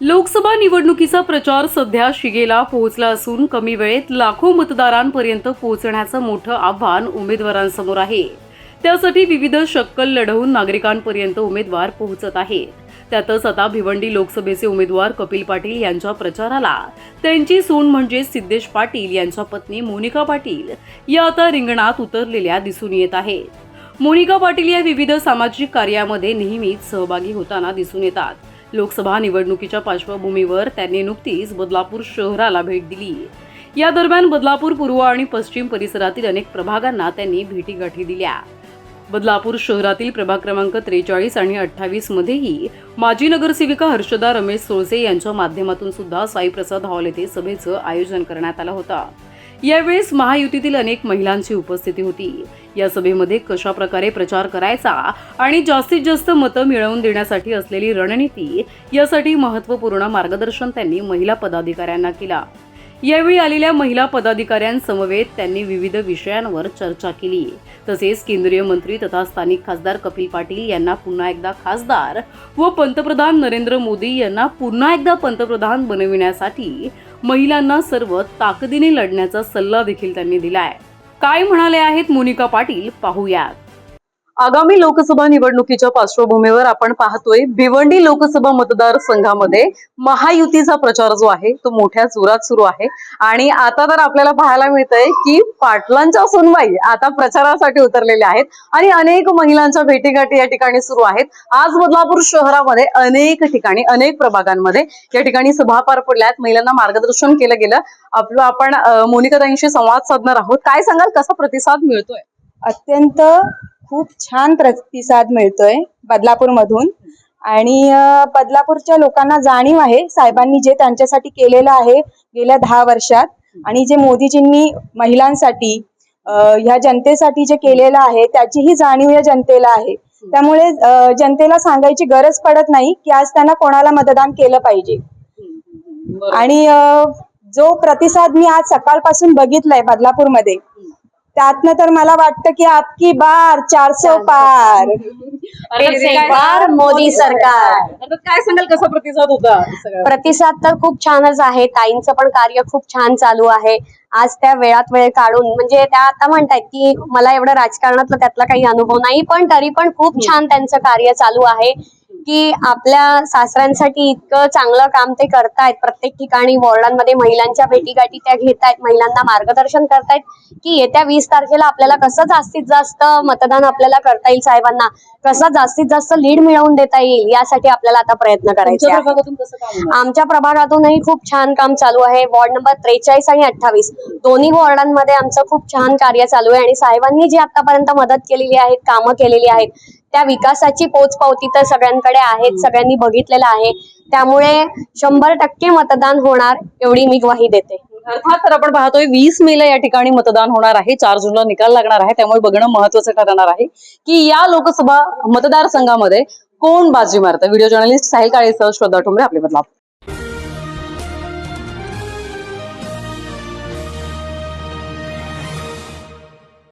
लोकसभा निवडणुकीचा प्रचार सध्या शिगेला पोहोचला असून कमी वेळेत लाखो मतदारांपर्यंत पोहोचण्याचं मोठं आव्हान उमेदवारांसमोर आहे. त्यासाठी विविध शक्कल लढवून नागरिकांपर्यंत उमेदवार पोहोचत आहेत. त्यातच आता भिवंडी लोकसभेचे उमेदवार कपिल पाटील यांच्या प्रचाराला. त्यांची सून म्हणजे सिद्धेश पाटील यांच्या पत्नी मोनिका पाटील. या आता रिंगणात उतरलेल्या दिसून येत आहेत. मोनिका पाटील या विविध सामाजिक कार्यामध्ये नेहमीच सहभागी होताना दिसून येतात. लोकसभा निवडणुकीच्या पार्श्वभूमीवर त्यांनी नुकतीच बदलापूर शहराला भेट दिली. या दरम्यान बदलापूर पूर्व आणि पश्चिम परिसरातील अनेक प्रभागांना त्यांनी भेटीगाठी दिल्या. बदलापूर शहरातील प्रभाग क्रमांक त्रेचाळीस आणि अठ्ठावीस मध्येही माजी नगरसेविका हर्षदा रमेश सोळसे यांच्या माध्यमातून सुद्धा साईप्रसाद हॉल येथे सभेचं आयोजन करण्यात आलं होतं. यावेळेस महायुतीतील अनेक महिलांची उपस्थिती होती. या सभेमध्ये कशा प्रकारे प्रचार करायचा आणि जास्तीत जास्त मतं मिळवून देण्यासाठी असलेली रणनीती यासाठी महत्त्वपूर्ण मार्गदर्शन त्यांनी महिला पदाधिकाऱ्यांना केला. यावेळी आलेल्या महिला पदाधिकाऱ्यांसमवेत त्यांनी विविध विषयांवर चर्चा केली. तसेच केंद्रीय मंत्री तथा स्थानिक खासदार कपिल पाटील यांना पुन्हा एकदा खासदार व पंतप्रधान नरेंद्र मोदी यांना पुन्हा एकदा पंतप्रधान बनविण्यासाठी महिलांना सर्व ताकदीने लढण्याचा सल्ला देखील त्यांनी दिला आहे काय म्हणाले आहेत मोनिका पाटील? पाहूयात. आगामी लोकसभा निवडणुकीच्या पार्श्वभूमीवर आपण पाहतोय भिवंडी लोकसभा मतदारसंघामध्ये महायुतीचा प्रचार जो आहे तो मोठ्या जोरात सुरू आहे. आणि आता तर आपल्याला पाहायला मिळतंय की पाटलांच्या सुनवाई आता प्रचारासाठी उतरलेल्या आहेत आणि अनेक महिलांच्या भेटीगाठी या ठिकाणी सुरू आहेत. आज बदलापूर शहरामध्ये अनेक ठिकाणी अनेक प्रभागांमध्ये या ठिकाणी सभा पार पडल्या आहेत. महिलांना मार्गदर्शन केलं गेलं. आपलं आपण मोनिकाताईंशी संवाद साधणार आहोत. काय सांगाल? कसा प्रतिसाद मिळतोय? अत्यंत खूप छान प्रतिसाद मिळतोय बदलापूर मधून आणि बदलापूरच्या लोकांना जाणीव आहे साहेबांनी जे त्यांच्यासाठी केलेलं आहे गेल्या दहा वर्षात. आणि जे मोदीजींनी महिलांसाठी ह्या जनतेसाठी जे केलेलं आहे त्याचीही जाणीव या जनतेला आहे. त्यामुळे जनतेला सांगायची गरज पडत नाही की आज त्यांना कोणाला मतदान केलं पाहिजे. आणि जो प्रतिसाद मी आज सकाळपासून बघितलाय बदलापूरमध्ये त्यातनं तर मला वाटतं की आपकी बार चारसो पार. बार मोदी सरकार. काय सांगाल कसा प्रतिसाद होता प्रतिसाद तर खूप छानच आहे. ताईंचं पण कार्य खूप छान चालू आहे. आज त्या वेळात वेळ काढून म्हणजे त्या आता म्हणतायत की मला एवढं राजकारणातलं त्यातला काही अनुभव नाही पण तरी पण खूप छान त्यांचं कार्य चालू आहे. की आपल्या सासऱ्यांसाठी इतकं चांगलं काम ते करतायत. प्रत्येक ठिकाणी वॉर्डांमध्ये महिलांच्या भेटीगाठी त्या घेतायत महिलांना मार्गदर्शन करतायत की येत्या वीस तारखेला आपल्याला कसं जास्तीत जास्त मतदान आपल्याला करता येईल साहेबांना? कसं जास्तीत जास्त लीड मिळवून देता येईल? यासाठी आपल्याला आता प्रयत्न करायचे? आमच्या प्रभागातूनही खूप छान काम चालू आहे. वॉर्ड नंबर त्रेचाळीस आणि अठ्ठावीस. दोन्ही वॉर्डांमध्ये आमचं खूप छान कार्य चालू आहे आणि साहेबांनी जी आतापर्यंत मदत केलेली आहेत कामं केलेली आहेत त्या विकासाची पोचपावती तर सगळ्यांकडे आहेत सगळ्यांनी बघितलेलं आहे. त्यामुळे शंभर टक्के मतदान होणार एवढी मी ग्वाही देते. अर्थात तर आपण पाहतोय वीस मेला या ठिकाणी मतदान होणार आहे. चार जूनला निकाल लागणार आहे. त्यामुळे बघणं महत्वाचं ठरणार आहे की या लोकसभा मतदारसंघामध्ये कोण बाजी मारतं? व्हिडिओ जर्नलिस्ट साहिल काळेसह श्रद्धा ठोंबरे आपले बदलापूर